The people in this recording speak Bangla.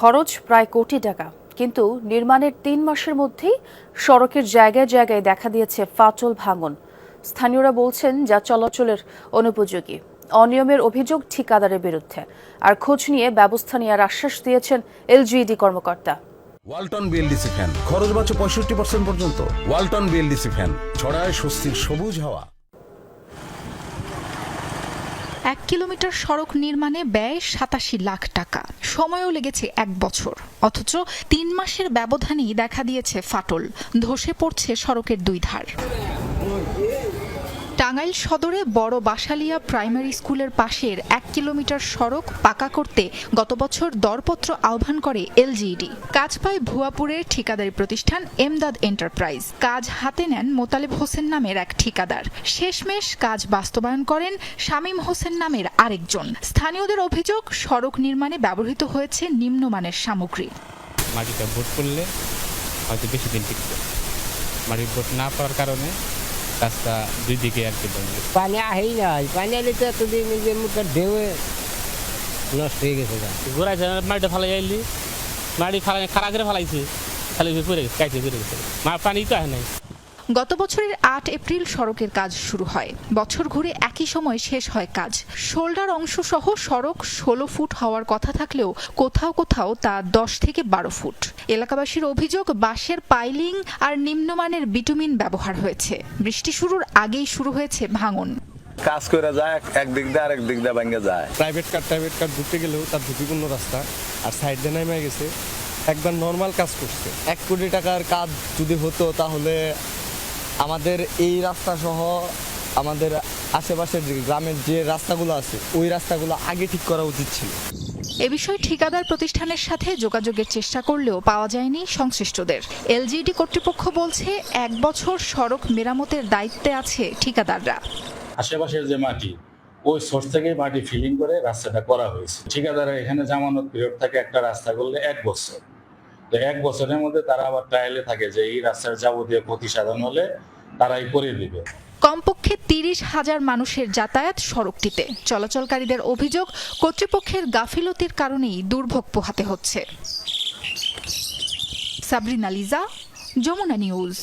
খরচ প্রায় কোটি টাকা। কিন্তু নির্মাণের তিন মাসের মধ্যেই সড়কের জায়গায় জায়গায় দেখা দিয়েছে ফাটল ভাঙন। স্থানীয়রা বলছেন, যা চলাচলের অনুপযোগী, অনিয়মের অভিযোগ ঠিকাদারের বিরুদ্ধে। আর খোঁজ নিয়ে ব্যবস্থা নেওয়ার আশ্বাস দিয়েছেন এলজিইডি কর্মকর্তা। Walton BLDC fan. খরচ বাঁচো পঁয়ষট্টি পার্সেন্ট পর্যন্ত। Walton BLDC fan. ছড়ায় স্বস্তির সবুজ হাওয়া। এক কিলোমিটার সড়ক নির্মাণে ব্যয় সাতাশি লাখ টাকা। সময়ও লেগেছে এক বছর। অথচ তিন মাসের ব্যবধানেই দেখা দিয়েছে ফাটল। ধসে পড়ছে সড়কের দুই ধার। টাঙ্গাইল সদরে বড় বাসালিয়া প্রাইমারি স্কুলের পাশের এক কিলোমিটার সড়ক পাকা করতে গত বছর দরপত্র আহ্বান করে এলজিইডি। কাজ পায় ভুয়াপুরের ঠিকাদারি প্রতিষ্ঠান এমদাদ এন্টারপ্রাইজ। কাজ হাতে নেন মোতালেব হোসেন নামের এক ঠিকাদার। শেষমেশ কাজ বাস্তবায়ন করেন শামীম হোসেন নামের আরেকজন। স্থানীয়দের অভিযোগ, সড়ক নির্মাণে ব্যবহৃত হয়েছে নিম্নমানের সামগ্রী। মাটিটা ভোট করলে হয়তো বেশি দিন টিকবে। মাটির ভোট না পড়ার কারণে রাস্তা দুই দিকে আর কি পানি আহেই না পানি আলি তো এতদিন যে মুখে ঢেউয়ে নষ্ট হয়ে গেছে ঘুরাইছে মাটিটা ফালাই আইলি মাটি ফালাই খারা করে ফালাইছে খালি পড়ে গেছে কাইছে পড়ে গেছে। মা পানি তো আহে নাই। গত বছরের আট এপ্রিল সড়কের কাজ শুরু হয়। বছর ঘুরে একই সময় শেষ হয় কাজ। শোল্ডার অংশ সহ সড়ক ষোলো ফুট হওয়ার কথা থাকলেও কোথাও কোথাও তা দশ থেকে বারো ফুট। এলাকাবাসীর অভিযোগ বাঁশের পাইলিং আর নিম্নমানের বিটুমিন ব্যবহার হয়েছে। বৃষ্টি শুরুর আগেই শুরু হয়েছে ভাঙন। কাজ করে যায় এক- এক দিক দিয়ে আরেক দিক দিয়ে ভাঙ্গে যায়। প্রাইভেট কার প্রাইভেট কার ঢুকতে গেলেও তার ঝুঁকিপূর্ণ রাস্তা। আর সাইড দিয়ে নেমে গেছে। একবার নর্মাল কাজ করছে। এক কোটি টাকার কাজ যদি হতো তাহলে আমাদের এই রাস্তা সহ আমাদের আশেপাশের যে গ্রামের যে রাস্তাগুলো আছে ওই রাস্তাগুলো আগে ঠিক করা উচিত ছিল। এ বিষয়ে ঠিকাদার প্রতিষ্ঠানের সাথে যোগাযোগের চেষ্টা করলেও পাওয়া যায়নি সংশ্লিষ্টদের। এলজিডি কর্তৃপক্ষ বলছে এক বছর সড়ক মেরামতের দায়িত্বে আছে ঠিকাদাররা। আশেপাশের যে মাটি ওই সোর্স থেকে মাটি ফিলিং করে রাস্তাটা করা হয়েছে। ঠিকাদারা এখানে জামানত পিরিয়ড থাকে একটা রাস্তা করলে এক বছর। তো এক বছরের মধ্যে তারা আবার ট্রায়ালে থাকে যে এই রাস্তার যাবতীয় ক্ষতি সাধন হলে তারাই করে দিবে। কমপক্ষে তিরিশ হাজার মানুষের যাতায়াত সড়কটিতে। চলাচলকারীদের অভিযোগ, কর্তৃপক্ষের গাফিলতির কারণেই দুর্ভোগ পোহাতে হচ্ছে। সাবরিনা লিজা, যমুনা নিউজ।